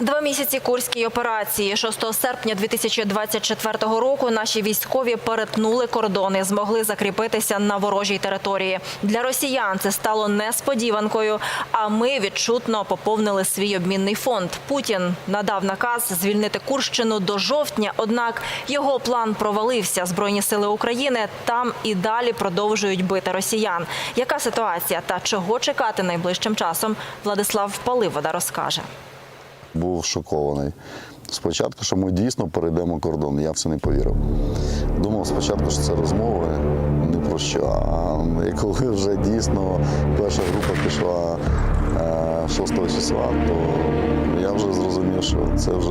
Два місяці курській операції 6 серпня 2024 року наші військові перетнули кордони, змогли закріпитися на ворожій території. Для росіян це стало несподіванкою. А ми відчутно поповнили свій обмінний фонд. Путін надав наказ звільнити Курщину до жовтня. Однак його план провалився. Збройні сили України там і далі продовжують бити росіян. Яка ситуація та чого чекати найближчим часом? Владислав Паливода розкаже. Був шокований. Спочатку, що ми дійсно перейдемо кордон, я в це не повірив. Думав спочатку, що це розмови не про що. А коли вже дійсно перша група пішла 6 числа, то я вже зрозумів, що це вже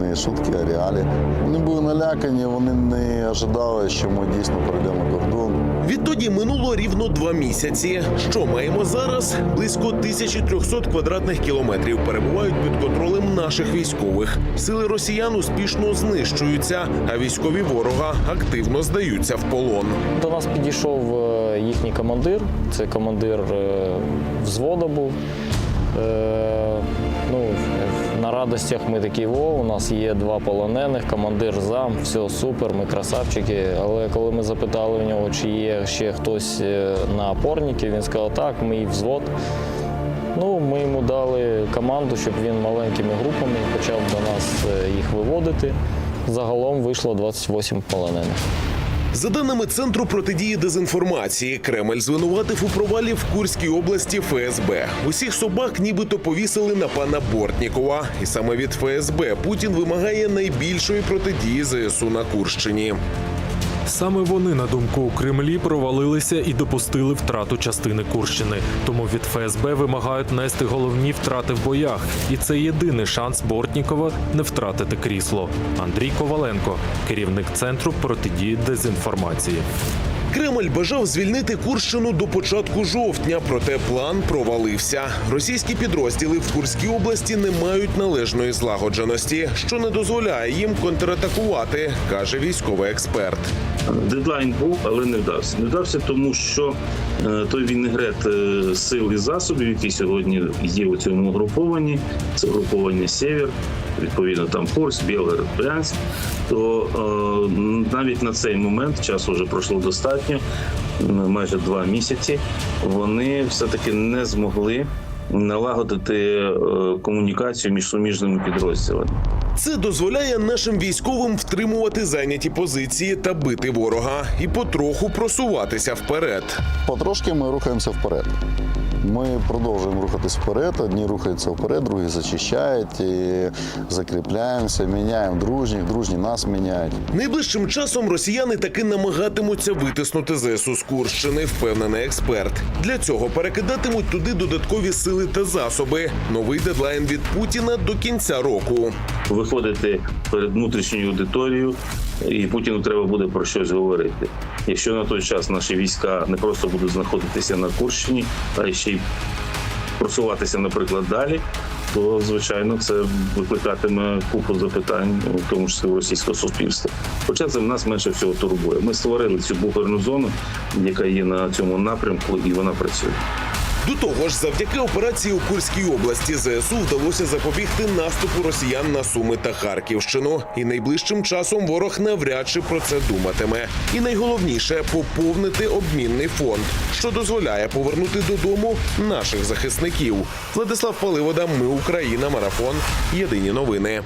не шутки, а реалі. Вони були налякані, вони не ожидали, що ми дійсно перейдемо кордон. Відтоді минуло рівно два місяці. Що маємо зараз? Близько 1300 квадратних кілометрів перебувають під контролем наших військових. Сили росіян успішно знищуються, а військові ворога активно здаються в полон. До нас підійшов е, їхній командир, це командир е, взвода був. Е, Ну, на радостях ми такі, о, у нас є два полонених, командир зам, все супер, ми красавчики. Але коли ми запитали у нього, чи є ще хтось е, на опорники, він сказав, так, мій взвод. Ну, ми йому дали команду, щоб він маленькими групами почав до нас е, їх виводити. Загалом вийшло 28 полонених. За даними центру протидії дезінформації, Кремль звинуватив у провалі в Курській області ФСБ. Усіх собак нібито повісили на пана Бортнікова, і саме від ФСБ Путін вимагає найбільшої протидії ЗСУ на Курщині. Саме вони, на думку у Кремлі, провалилися і допустили втрату частини Курщини. Тому від ФСБ вимагають нести головні втрати в боях, і це єдиний шанс Бортнікова не втратити крісло. Андрій Коваленко, керівник центру протидії дезінформації. Кремль бажав звільнити Курщину до початку жовтня, проте план провалився. Російські підрозділи в Курській області не мають належної злагодженості, що не дозволяє їм контратакувати, каже військовий експерт. Дедлайн був, але не вдався. Не вдався, тому що е, той вінегрет е, сил і засобів, які сьогодні є у цьому угрупованні, це угруповання Сєвєр, відповідно там Курс, Білгород, Брянськ, то е, навіть на цей момент часу вже пройшло достатньо, м, майже два місяці. Вони все-таки не змогли налагодити е, комунікацію між суміжними підрозділами. Це дозволяє нашим військовим втримувати зайняті позиції та бити ворога і потроху просуватися вперед. Потрошки ми рухаємося вперед. Ми продовжуємо рухатись вперед. Одні рухаються вперед, другі зачищають, і закріпляємося, міняємо дружніх, дружні нас міняють. Найближчим часом росіяни таки намагатимуться витиснути ЗСУ з Курщини, впевнений експерт. Для цього перекидатимуть туди додаткові сили та засоби. Новий дедлайн від Путіна до кінця року. виходити перед внутрішньою аудиторією, і Путіну треба буде про щось говорити. Якщо на той час наші війська не просто будуть знаходитися на Курщині, а ще й просуватися, наприклад, далі, то звичайно це викликатиме купу запитань, в тому числі у російського суспільства. Хоча це в нас менше всього турбує. Ми створили цю буферну зону, яка є на цьому напрямку, і вона працює. До того ж, завдяки операції у Курській області ЗСУ вдалося запобігти наступу росіян на Суми та Харківщину. І найближчим часом ворог навряд чи про це думатиме. І найголовніше поповнити обмінний фонд, що дозволяє повернути додому наших захисників. Владислав Паливода, ми Україна, марафон. Єдині новини.